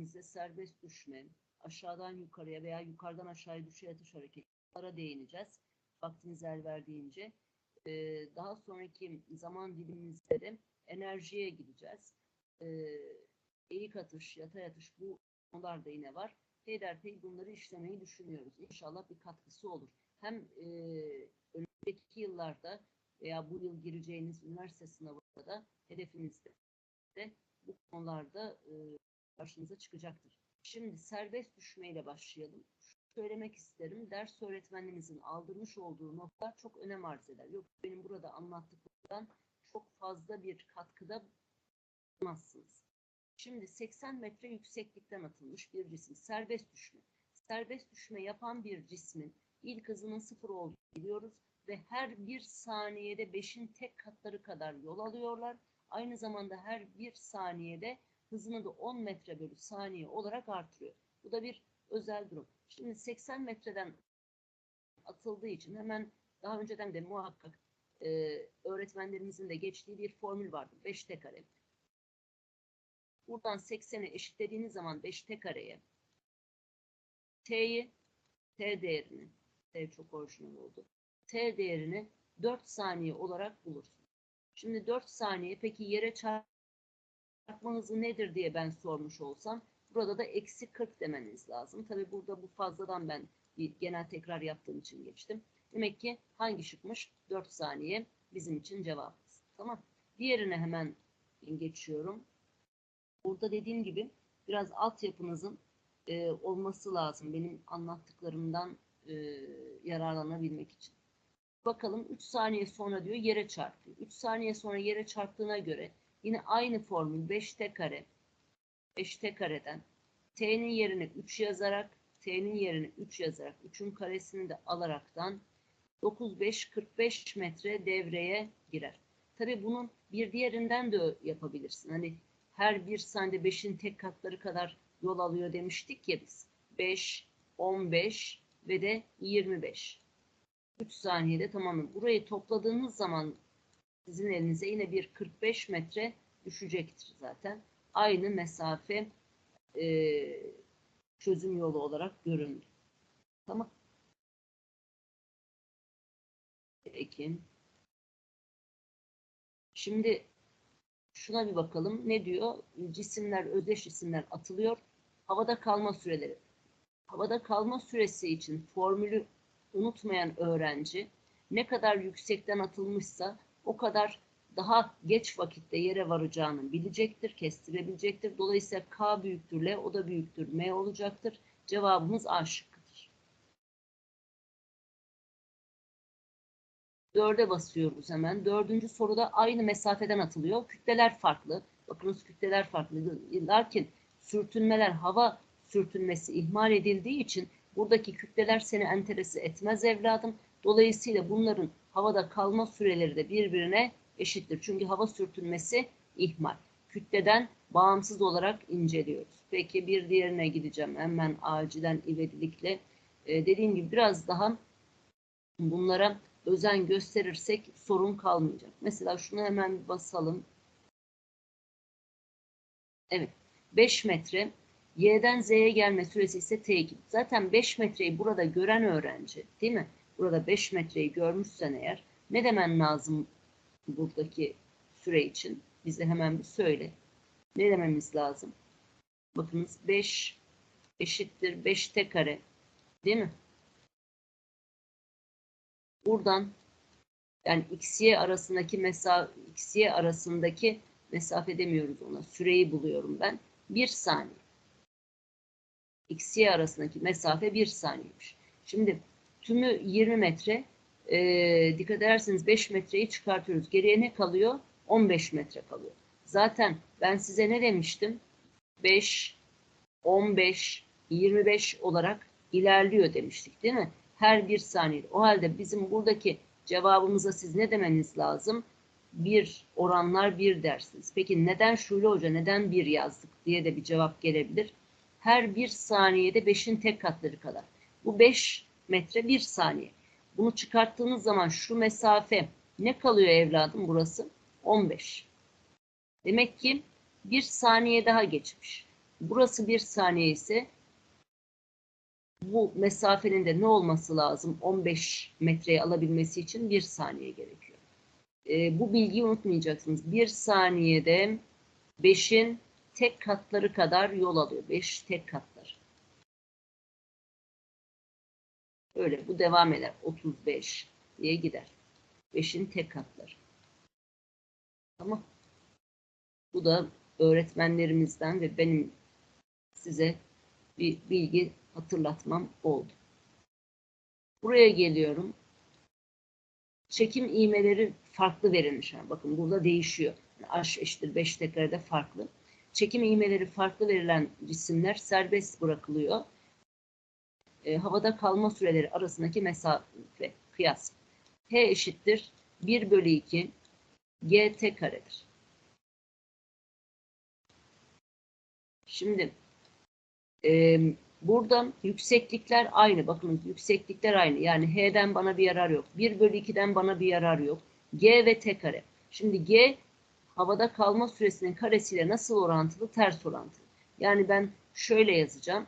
bize serbest düşme, aşağıdan yukarıya veya yukarıdan aşağıya düşe yatış hareketlara değineceğiz. Vaktiniz el verdiğince. Ee, daha sonraki zaman dilimimizde de enerjiye gideceğiz. Ee, eğik atış, yatay atış bu konularda yine var. Peyderpey bunları işlemeyi düşünüyoruz. İnşallah bir katkısı olur. Hem e, önümüzdeki yıllarda veya bu yıl gireceğiniz üniversite sınavında da hedefinizde de bu konularda e, karşınıza çıkacaktır. Şimdi serbest düşmeyle başlayalım. Söylemek isterim, ders öğretmenimizin aldırmış olduğu noktalar çok önem arz eder. Yok benim burada anlattıklarımdan çok fazla bir katkıda bulunmazsınız. Şimdi 80 metre yükseklikten atılmış bir cisim. Serbest düşme. Serbest düşme yapan bir cismin ilk hızının sıfır olduğunu biliyoruz ve her bir saniyede beşin tek katları kadar yol alıyorlar. Aynı zamanda her bir saniyede hızını da 10 metre bölü saniye olarak artırıyor. Bu da bir özel durum. Şimdi 80 metreden atıldığı için hemen daha önceden de muhakkak e, öğretmenlerimizin de geçtiği bir formül vardı. 5 t kare. Buradan 80'e eşitlediğiniz zaman 5 t kareye t'yi t değerini t çok orijinal oldu. t değerini 4 saniye olarak bulursun. Şimdi 4 saniye peki yere çarpma hızı nedir diye ben sormuş olsam burada da eksi 40 demeniz lazım. Tabi burada bu fazladan ben bir genel tekrar yaptığım için geçtim. Demek ki hangi şıkmış? 4 saniye bizim için cevabımız. Tamam. Diğerine hemen geçiyorum. Burada dediğim gibi biraz altyapınızın e, olması lazım benim anlattıklarımdan e, yararlanabilmek için. Bakalım 3 saniye sonra diyor yere çarpıyor. 3 saniye sonra yere çarptığına göre yine aynı formül 5t kare 5t kareden t'nin yerine 3 yazarak t'nin yerine 3 yazarak 3'ün karesini de alaraktan 9 5 45 metre devreye girer. Tabi bunun bir diğerinden de yapabilirsin. Hani her bir saniyede 5'in tek katları kadar yol alıyor demiştik ya biz. 5, 15 ve de 25. 3 saniyede tamamı. Burayı topladığınız zaman sizin elinize yine bir 45 metre düşecektir zaten. Aynı mesafe e, çözüm yolu olarak göründü. Tamam. Peki. Şimdi şuna bir bakalım. Ne diyor? Cisimler, özdeş cisimler atılıyor. Havada kalma süreleri. Havada kalma süresi için formülü unutmayan öğrenci ne kadar yüksekten atılmışsa o kadar daha geç vakitte yere varacağını bilecektir, kestirebilecektir. Dolayısıyla K büyüktür L, o da büyüktür M olacaktır. Cevabımız A şıkkıdır. Dörde basıyoruz hemen. Dördüncü soruda aynı mesafeden atılıyor. Kütleler farklı. Bakınız kütleler farklı. Lakin sürtünmeler, hava sürtünmesi ihmal edildiği için buradaki kütleler seni enterese etmez evladım. Dolayısıyla bunların havada kalma süreleri de birbirine eşittir. Çünkü hava sürtünmesi ihmal. Kütleden bağımsız olarak inceliyoruz. Peki bir diğerine gideceğim hemen acilen ivedilikle. Ee, dediğim gibi biraz daha bunlara özen gösterirsek sorun kalmayacak. Mesela şunu hemen basalım. Evet. 5 metre Y'den Z'ye gelme süresi ise T2. Zaten 5 metreyi burada gören öğrenci değil mi? Burada 5 metreyi görmüşsen eğer ne demen lazım buradaki süre için? Bize hemen bir söyle. Ne dememiz lazım? Bakınız 5 eşittir 5 t kare değil mi? Buradan yani x y arasındaki mesafe x y arasındaki mesafe demiyoruz ona. Süreyi buluyorum ben. 1 saniye. X, Y arasındaki mesafe 1 saniyeymiş. Şimdi tümü 20 metre. E, dikkat ederseniz 5 metreyi çıkartıyoruz. Geriye ne kalıyor? 15 metre kalıyor. Zaten ben size ne demiştim? 5, 15, 25 olarak ilerliyor demiştik değil mi? Her bir saniye. O halde bizim buradaki cevabımıza siz ne demeniz lazım? Bir oranlar bir dersiniz. Peki neden Şule Hoca neden bir yazdık diye de bir cevap gelebilir her bir saniyede 5'in tek katları kadar. Bu 5 metre bir saniye. Bunu çıkarttığınız zaman şu mesafe ne kalıyor evladım burası? 15. Demek ki bir saniye daha geçmiş. burası bir saniye ise bu mesafenin de ne olması lazım? 15 metreye alabilmesi için bir saniye gerekiyor. E, bu bilgiyi unutmayacaksınız. Bir saniyede 5'in tek katları kadar yol alıyor. 5 tek katlar. Öyle bu devam eder. 35 diye gider. 5'in tek katları. Tamam. Bu da öğretmenlerimizden ve benim size bir bilgi hatırlatmam oldu. Buraya geliyorum. Çekim iğmeleri farklı verilmiş. Yani bakın burada değişiyor. Yani H eşittir 5 tekrarda farklı. Çekim iğmeleri farklı verilen cisimler serbest bırakılıyor. E, havada kalma süreleri arasındaki mesafe kıyas. H eşittir 1 bölü 2 GT karedir. Şimdi e, burada yükseklikler aynı. Bakın yükseklikler aynı. Yani H'den bana bir yarar yok. 1 bölü 2'den bana bir yarar yok. G ve T kare. Şimdi G havada kalma süresinin karesiyle nasıl orantılı? Ters orantılı. Yani ben şöyle yazacağım.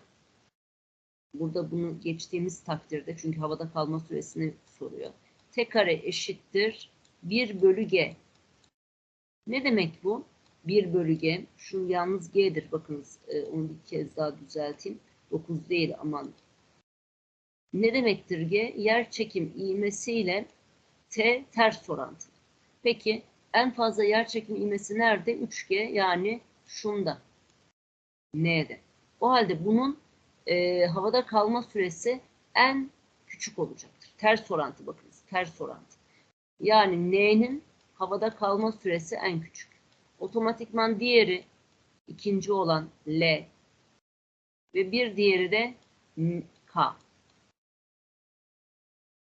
Burada bunu geçtiğimiz takdirde çünkü havada kalma süresini soruyor. T kare eşittir 1 bölü G. Ne demek bu? 1 bölü G. Şu yalnız G'dir. Bakınız e, onu bir kez daha düzelteyim. 9 değil aman. Ne demektir G? Yer çekim ivmesiyle T ters orantılı. Peki en fazla yer çekim ivmesi nerede? 3G yani şunda. N'de. O halde bunun e, havada kalma süresi en küçük olacaktır. Ters orantı bakınız. Ters orantı. Yani N'nin havada kalma süresi en küçük. Otomatikman diğeri ikinci olan L ve bir diğeri de K.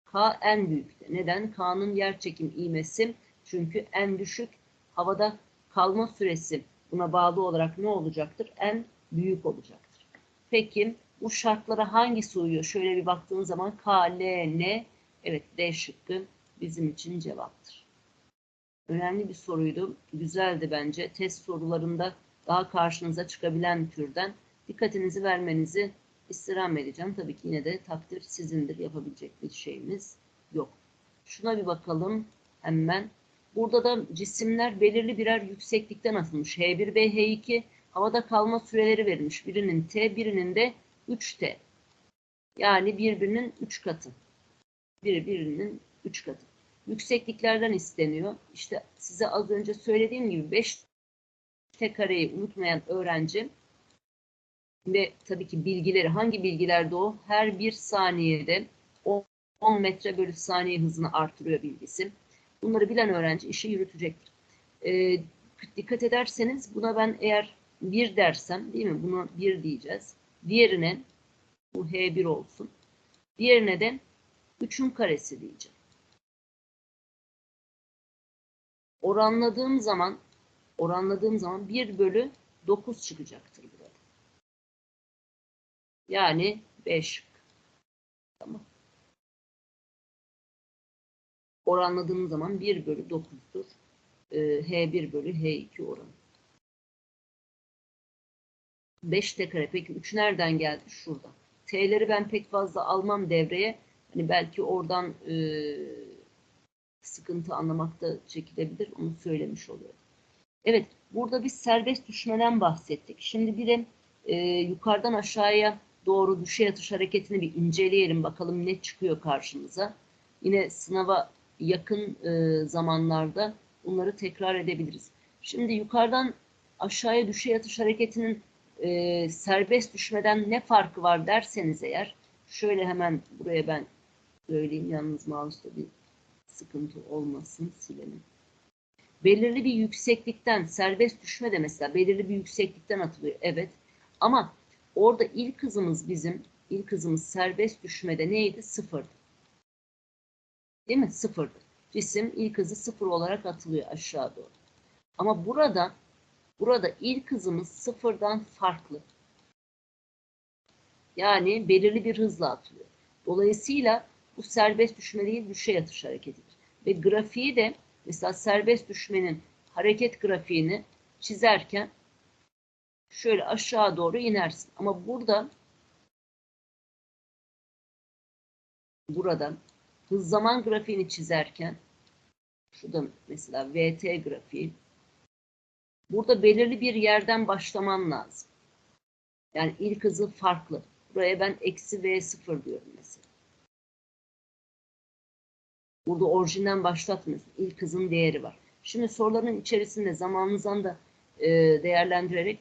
K en büyükte. Neden? K'nın yerçekim ivmesi çünkü en düşük havada kalma süresi buna bağlı olarak ne olacaktır? En büyük olacaktır. Peki bu şartlara hangisi uyuyor? Şöyle bir baktığın zaman K, L, N evet D şıkkı bizim için cevaptır. Önemli bir soruydu. Güzeldi bence. Test sorularında daha karşınıza çıkabilen türden dikkatinizi vermenizi istirham edeceğim. Tabii ki yine de takdir sizindir. Yapabilecek bir şeyimiz yok. Şuna bir bakalım hemen. Burada da cisimler belirli birer yükseklikten atılmış. H1 ve H2 havada kalma süreleri verilmiş. Birinin T, birinin de 3T. Yani birbirinin 3 katı. Biri birinin 3 katı. Yüksekliklerden isteniyor. İşte size az önce söylediğim gibi 5 T kareyi unutmayan öğrenci ve tabii ki bilgileri hangi bilgilerde o? Her bir saniyede 10 metre bölü saniye hızını artırıyor bilgisi. Bunları bilen öğrenci işi yürütecektir. E, dikkat ederseniz buna ben eğer bir dersem değil mi? Buna bir diyeceğiz. Diğerine bu H1 olsun. Diğerine de 3'ün karesi diyeceğim. Oranladığım zaman oranladığım zaman 1 bölü 9 çıkacaktır burada. Yani 5 Tamam. Oranladığım zaman 1 bölü 9'dur. Ee, H1 bölü H2 oranı. 5 t kare. Peki 3 nereden geldi? Şurada. T'leri ben pek fazla almam devreye. Hani belki oradan e, sıkıntı anlamakta çekilebilir. Onu söylemiş oluyorum. Evet. Burada biz serbest düşmeden bahsettik. Şimdi bir de e, yukarıdan aşağıya doğru düşe yatış hareketini bir inceleyelim. Bakalım ne çıkıyor karşımıza. Yine sınava yakın e, zamanlarda bunları tekrar edebiliriz. Şimdi yukarıdan aşağıya düşe yatış hareketinin e, serbest düşmeden ne farkı var derseniz eğer şöyle hemen buraya ben söyleyeyim yalnız mouse'da bir sıkıntı olmasın silelim. Belirli bir yükseklikten serbest düşme de mesela belirli bir yükseklikten atılıyor. Evet. Ama orada ilk hızımız bizim ilk hızımız serbest düşmede neydi? Sıfırdı. Değil mi? Sıfırdı. Cisim ilk hızı sıfır olarak atılıyor aşağı doğru. Ama burada Burada ilk hızımız sıfırdan farklı. Yani belirli bir hızla atılıyor. Dolayısıyla bu serbest düşme değil düşe yatış hareketidir. Ve grafiği de mesela serbest düşmenin hareket grafiğini çizerken şöyle aşağı doğru inersin. Ama burada burada hız zaman grafiğini çizerken şurada mesela VT grafiği burada belirli bir yerden başlaman lazım. Yani ilk hızı farklı. Buraya ben eksi V0 diyorum mesela. Burada orijinden başlatmıyorsun. İlk hızın değeri var. Şimdi soruların içerisinde zamanınızdan da e, değerlendirerek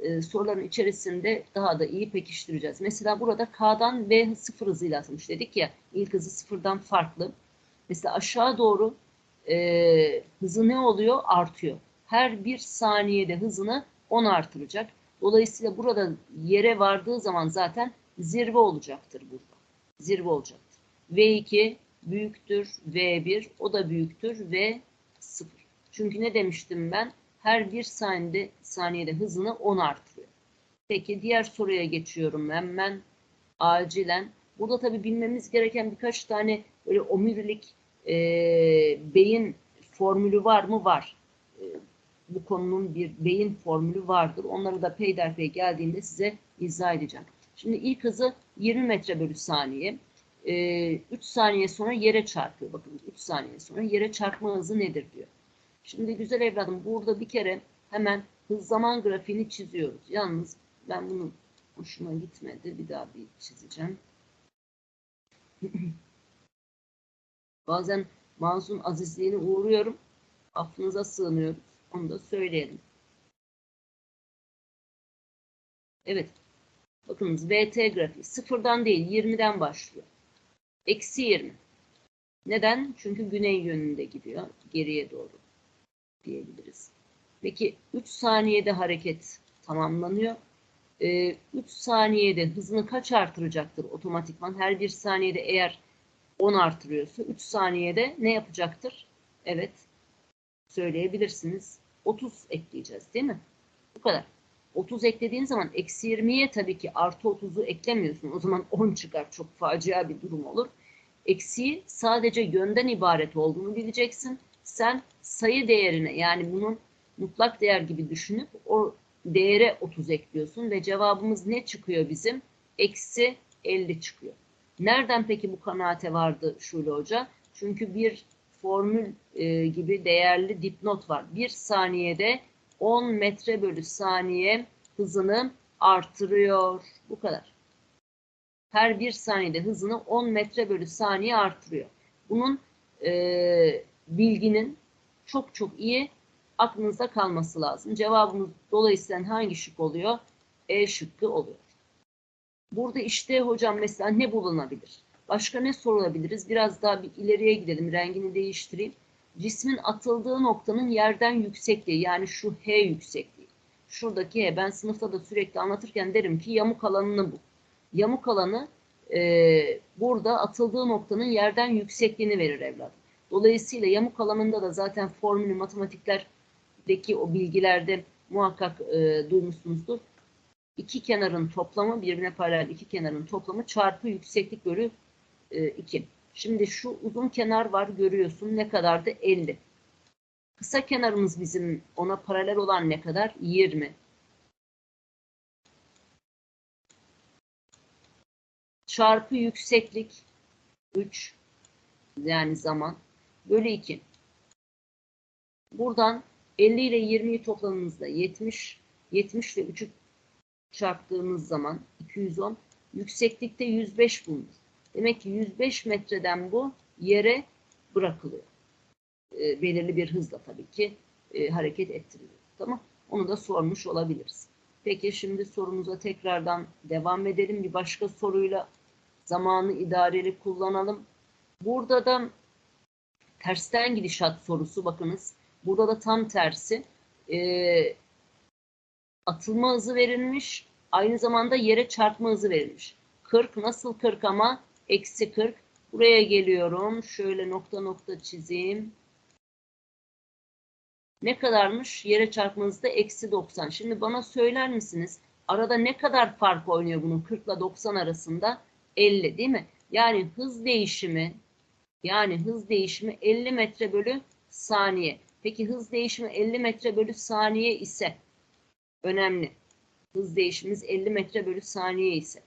e, soruların içerisinde daha da iyi pekiştireceğiz. Mesela burada K'dan V sıfır hızıyla atılmış dedik ya ilk hızı sıfırdan farklı. Mesela aşağı doğru e, hızı ne oluyor? Artıyor. Her bir saniyede hızını 10 artıracak. Dolayısıyla burada yere vardığı zaman zaten zirve olacaktır burada. Zirve olacaktır. V2 büyüktür V1 o da büyüktür V0. Çünkü ne demiştim ben? Her bir saniyede, saniyede hızını 10 artırıyor. Peki diğer soruya geçiyorum hemen acilen. Burada tabi bilmemiz gereken birkaç tane böyle omurilik e, beyin formülü var mı? Var. Bu konunun bir beyin formülü vardır. Onları da peyderpey geldiğinde size izah edeceğim. Şimdi ilk hızı 20 metre bölü saniye. E, 3 saniye sonra yere çarpıyor. Bakın 3 saniye sonra yere çarpma hızı nedir diyor. Şimdi güzel evladım burada bir kere hemen hız zaman grafiğini çiziyoruz. Yalnız ben bunu hoşuma gitmedi. Bir daha bir çizeceğim. Bazen mouse'un azizliğine uğruyorum. Affınıza sığınıyoruz. Onu da söyleyelim. Evet. Bakınız VT grafiği sıfırdan değil 20'den başlıyor. Eksi 20. Neden? Çünkü güney yönünde gidiyor. Geriye doğru diyebiliriz. Peki 3 saniyede hareket tamamlanıyor. 3 ee, saniyede hızını kaç artıracaktır otomatikman? Her bir saniyede eğer 10 artırıyorsa 3 saniyede ne yapacaktır? Evet söyleyebilirsiniz. 30 ekleyeceğiz değil mi? Bu kadar. 30 eklediğin zaman eksi 20'ye tabii ki artı 30'u eklemiyorsun. O zaman 10 çıkar. Çok facia bir durum olur. Eksiği sadece yönden ibaret olduğunu bileceksin. Sen sayı değerine yani bunun mutlak değer gibi düşünüp o değere 30 ekliyorsun ve cevabımız ne çıkıyor bizim? Eksi 50 çıkıyor. Nereden peki bu kanaate vardı Şule Hoca? Çünkü bir formül e, gibi değerli dipnot var. Bir saniyede 10 metre bölü saniye hızını artırıyor. Bu kadar. Her bir saniyede hızını 10 metre bölü saniye artırıyor. Bunun e, bilginin çok çok iyi aklınızda kalması lazım. Cevabımız dolayısıyla hangi şık oluyor? E şıkkı oluyor. Burada işte hocam mesela ne bulunabilir? Başka ne sorulabiliriz? Biraz daha bir ileriye gidelim. Rengini değiştireyim. Cismin atıldığı noktanın yerden yüksekliği yani şu H yüksekliği. Şuradaki H ben sınıfta da sürekli anlatırken derim ki yamuk alanını bu. Yamuk alanı e, burada atıldığı noktanın yerden yüksekliğini verir evladım. Dolayısıyla yamuk alanında da zaten formülü matematiklerdeki o bilgilerde muhakkak e, duymuşsunuzdur. İki kenarın toplamı birbirine paralel iki kenarın toplamı çarpı yükseklik bölü e, 2. Şimdi şu uzun kenar var görüyorsun ne kadardı 50. Kısa kenarımız bizim ona paralel olan ne kadar? 20. Çarpı yükseklik 3 yani zaman bölü 2. Buradan 50 ile 20'yi topladığımızda 70, 70 ile 3'ü çarptığımız zaman 210, yükseklikte 105 bulunur. Demek ki 105 metreden bu yere bırakılıyor. E, belirli bir hızla tabii ki e, hareket ettiriliyor. Tamam. Onu da sormuş olabiliriz. Peki şimdi sorumuza tekrardan devam edelim. Bir başka soruyla zamanı idareli kullanalım. Burada da tersten gidişat sorusu bakınız. Burada da tam tersi. E, atılma hızı verilmiş. Aynı zamanda yere çarpma hızı verilmiş. 40 nasıl 40 ama eksi 40. Buraya geliyorum. Şöyle nokta nokta çizeyim. Ne kadarmış? Yere çarpma hızı da eksi 90. Şimdi bana söyler misiniz? Arada ne kadar fark oynuyor bunun 40 ile 90 arasında? 50 değil mi? Yani hız değişimi yani hız değişimi 50 metre bölü saniye. Peki hız değişimi 50 metre bölü saniye ise önemli. hız değişimimiz 50 metre bölü saniye ise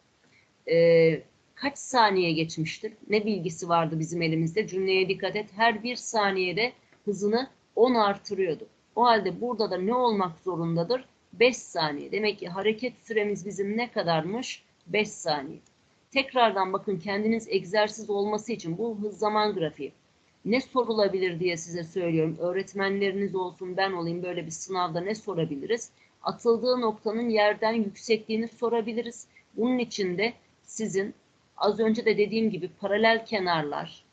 e, kaç saniye geçmiştir? Ne bilgisi vardı bizim elimizde? Cümleye dikkat et. Her bir saniyede hızını 10 artırıyordu. O halde burada da ne olmak zorundadır? 5 saniye. Demek ki hareket süremiz bizim ne kadarmış? 5 saniye. Tekrardan bakın kendiniz egzersiz olması için bu hız zaman grafiği ne sorulabilir diye size söylüyorum. Öğretmenleriniz olsun ben olayım böyle bir sınavda ne sorabiliriz? Atıldığı noktanın yerden yüksekliğini sorabiliriz. Bunun için de sizin az önce de dediğim gibi paralel kenarlar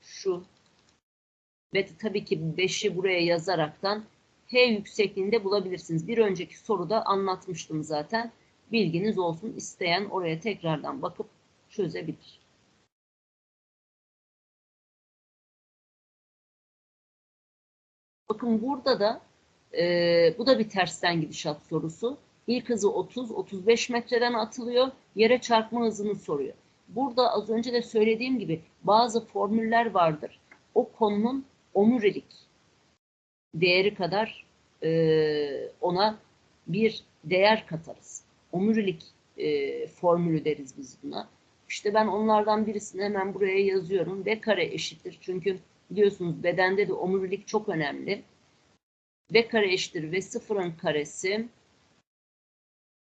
şu ve tabii ki 5'i buraya yazaraktan H yüksekliğinde bulabilirsiniz. Bir önceki soruda anlatmıştım zaten. Bilginiz olsun. İsteyen oraya tekrardan bakıp çözebilir. Bakın burada da e, bu da bir tersten gidişat sorusu. İlk hızı 30-35 metreden atılıyor. Yere çarpma hızını soruyor. Burada az önce de söylediğim gibi bazı formüller vardır. O konunun omurilik değeri kadar e, ona bir değer katarız. Omurilik e, formülü deriz biz buna. İşte ben onlardan birisini hemen buraya yazıyorum. V kare eşittir. Çünkü biliyorsunuz bedende de omurilik çok önemli. V kare eşittir V sıfırın karesi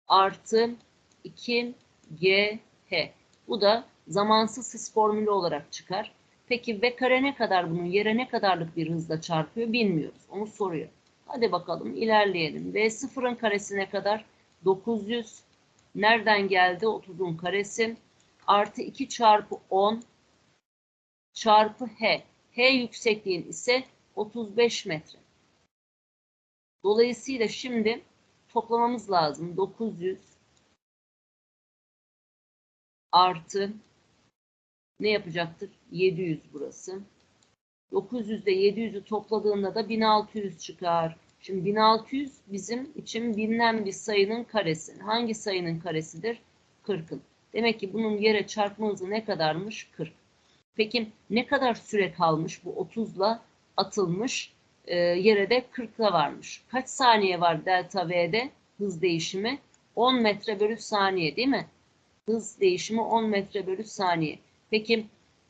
artı 2 G H. Bu da zamansız hız formülü olarak çıkar. Peki V kare ne kadar bunun yere ne kadarlık bir hızla çarpıyor bilmiyoruz. Onu soruyor. Hadi bakalım ilerleyelim. V sıfırın karesi ne kadar? 900. Nereden geldi? 30'un karesi. Artı 2 çarpı 10 çarpı H. H yüksekliğin ise 35 metre. Dolayısıyla şimdi toplamamız lazım. 900 artı ne yapacaktır? 700 burası. 900 ile 700'ü topladığında da 1600 çıkar. Şimdi 1600 bizim için bilinen bir sayının karesi. Hangi sayının karesidir? 40'ın. Demek ki bunun yere çarpma hızı ne kadarmış? 40. Peki ne kadar süre kalmış? Bu 30'la atılmış. E, yere de 40'la varmış. Kaç saniye var delta V'de hız değişimi? 10 metre bölü saniye değil mi? Hız değişimi 10 metre bölü saniye. Peki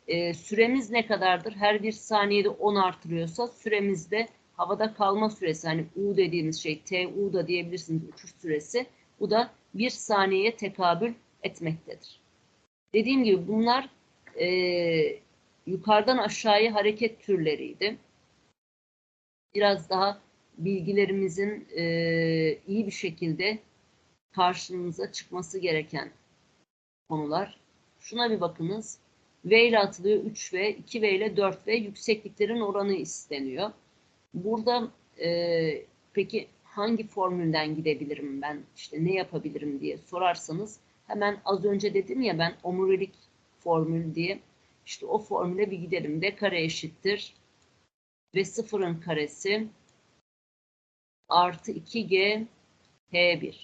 e, süremiz ne kadardır? Her bir saniyede 10 artırıyorsa süremizde havada kalma süresi hani U dediğimiz şey TU da diyebilirsiniz uçuş süresi. Bu da bir saniyeye tekabül etmektedir. Dediğim gibi bunlar e, yukarıdan aşağıya hareket türleriydi. Biraz daha bilgilerimizin e, iyi bir şekilde karşınıza çıkması gereken konular. Şuna bir bakınız. V ile atılıyor 3V, 2V ile 4V yüksekliklerin oranı isteniyor. Burada e, peki hangi formülden gidebilirim ben, işte ne yapabilirim diye sorarsanız hemen az önce dedim ya ben omurilik formül diye işte o formüle bir gidelim. V kare eşittir ve sıfırın karesi artı 2G H1.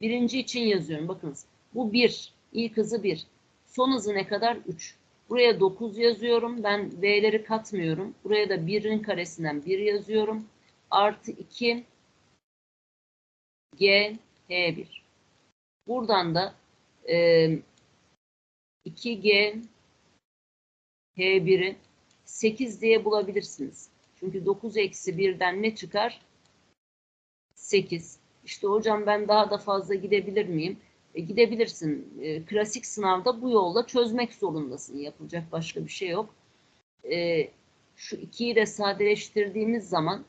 Birinci için yazıyorum. Bakınız bu 1. İlk hızı 1. Son hızı ne kadar? 3. Buraya 9 yazıyorum. Ben V'leri katmıyorum. Buraya da 1'in karesinden 1 yazıyorum. Artı 2 G H1. Buradan da e, 2G H1'i 8 diye bulabilirsiniz. Çünkü 9 eksi 1'den ne çıkar? 8. İşte hocam ben daha da fazla gidebilir miyim? E, gidebilirsin. E, klasik sınavda bu yolla çözmek zorundasın. Yapılacak başka bir şey yok. E, şu 2'yi de sadeleştirdiğimiz zaman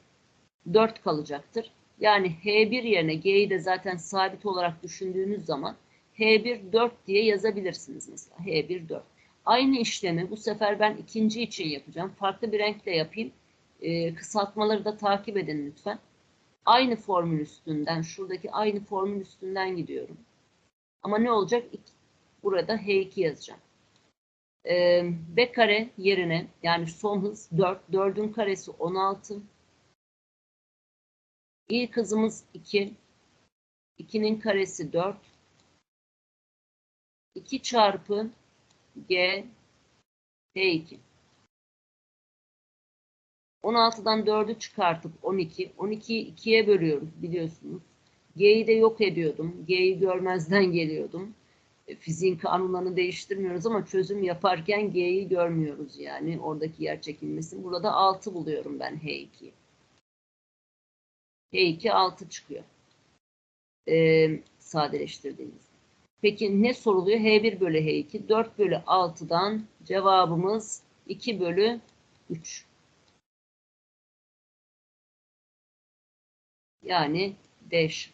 4 kalacaktır. Yani H1 yerine G'yi de zaten sabit olarak düşündüğünüz zaman H1 4 diye yazabilirsiniz mesela. H1 4. Aynı işlemi bu sefer ben ikinci için yapacağım. Farklı bir renkle yapayım. E, kısaltmaları da takip edin lütfen. Aynı formül üstünden, şuradaki aynı formül üstünden gidiyorum. Ama ne olacak? Burada H2 yazacağım. E, B kare yerine yani son hız 4. 4'ün karesi 16. İlk hızımız 2. 2'nin karesi 4. 2 çarpı G H2. 16'dan 4'ü çıkartıp 12. 12'yi 2'ye bölüyoruz biliyorsunuz. G'yi de yok ediyordum. G'yi görmezden geliyordum. E, fiziğin kanunlarını değiştirmiyoruz ama çözüm yaparken G'yi görmüyoruz yani oradaki yer çekilmesini. Burada 6 buluyorum ben H2'yi. H2 6 çıkıyor. Ee, sadeleştirdiğimizde. Peki ne soruluyor? H1 bölü H2. 4 bölü 6'dan cevabımız 2 bölü 3. Yani 5.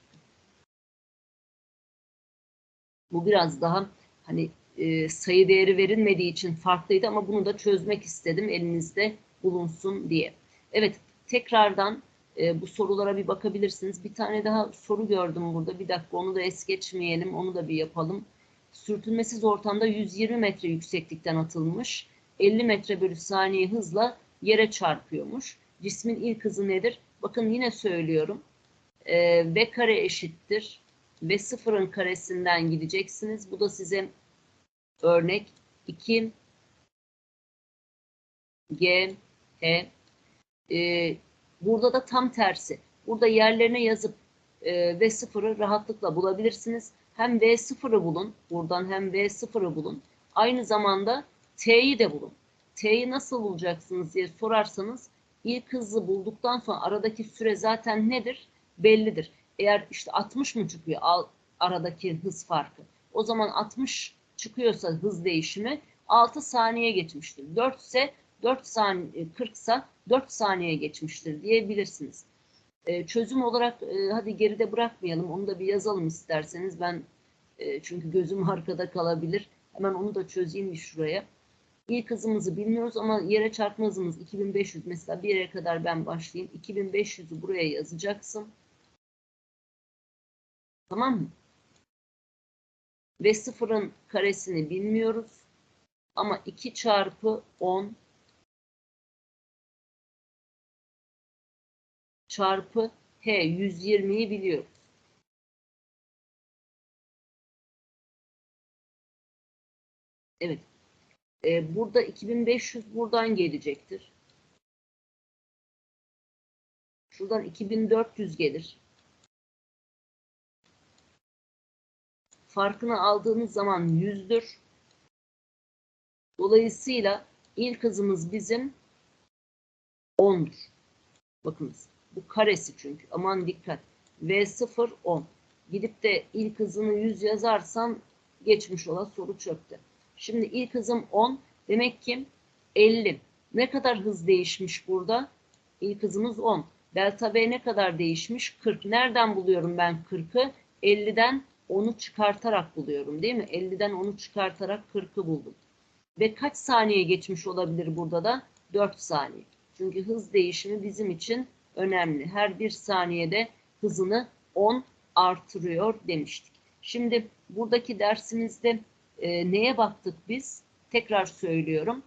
Bu biraz daha hani e, sayı değeri verilmediği için farklıydı ama bunu da çözmek istedim elinizde bulunsun diye. Evet tekrardan e, bu sorulara bir bakabilirsiniz. Bir tane daha soru gördüm burada. Bir dakika onu da es geçmeyelim. Onu da bir yapalım. Sürtünmesiz ortamda 120 metre yükseklikten atılmış. 50 metre bölü saniye hızla yere çarpıyormuş. Cismin ilk hızı nedir? Bakın yine söylüyorum. E, v kare eşittir. Ve sıfırın karesinden gideceksiniz. Bu da size örnek 2 G H e, Burada da tam tersi. Burada yerlerine yazıp e, V0'ı rahatlıkla bulabilirsiniz. Hem V0'ı bulun. Buradan hem V0'ı bulun. Aynı zamanda T'yi de bulun. T'yi nasıl bulacaksınız diye sorarsanız ilk hızı bulduktan sonra aradaki süre zaten nedir? Bellidir. Eğer işte 60 mı çıkıyor al, aradaki hız farkı. O zaman 60 çıkıyorsa hız değişimi 6 saniye geçmiştir. 4 ise 4 saniye 40 ise 4 saniye geçmiştir diyebilirsiniz. E, çözüm olarak e, hadi geride bırakmayalım. Onu da bir yazalım isterseniz. Ben e, çünkü gözüm arkada kalabilir. Hemen onu da çözeyim bir şuraya. İlk hızımızı bilmiyoruz ama yere çarpma hızımız 2500. Mesela bir yere kadar ben başlayayım. 2500'ü buraya yazacaksın. Tamam mı? Ve sıfırın karesini bilmiyoruz. Ama 2 çarpı 10 çarpı H 120'yi biliyoruz. Evet. Ee, burada 2500 buradan gelecektir. Şuradan 2400 gelir. Farkını aldığınız zaman 100'dür. Dolayısıyla ilk hızımız bizim 10'dur. Bakınız. Bu karesi çünkü. Aman dikkat. V0 10. Gidip de ilk hızını 100 yazarsam geçmiş olan soru çöktü. Şimdi ilk hızım 10. Demek ki 50. Ne kadar hız değişmiş burada? İlk hızımız 10. Delta V ne kadar değişmiş? 40. Nereden buluyorum ben 40'ı? 50'den 10'u çıkartarak buluyorum değil mi? 50'den 10'u çıkartarak 40'ı buldum. Ve kaç saniye geçmiş olabilir burada da? 4 saniye. Çünkü hız değişimi bizim için önemli. Her bir saniyede hızını 10 artırıyor demiştik. Şimdi buradaki dersimizde e, neye baktık biz? Tekrar söylüyorum.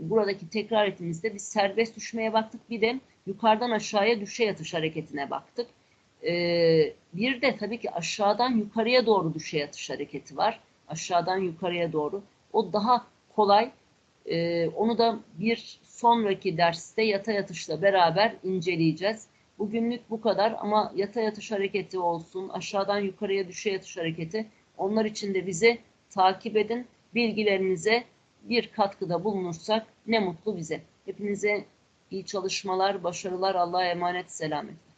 Buradaki tekrar etimizde biz serbest düşmeye baktık. Bir de yukarıdan aşağıya düşe yatış hareketine baktık. E, bir de tabii ki aşağıdan yukarıya doğru düşe yatış hareketi var. Aşağıdan yukarıya doğru. O daha kolay. E, onu da bir sonraki derste yata yatışla beraber inceleyeceğiz. Bugünlük bu kadar ama yata yatış hareketi olsun, aşağıdan yukarıya düşe yatış hareketi onlar için de bizi takip edin. Bilgilerinize bir katkıda bulunursak ne mutlu bize. Hepinize iyi çalışmalar, başarılar, Allah'a emanet, selamet.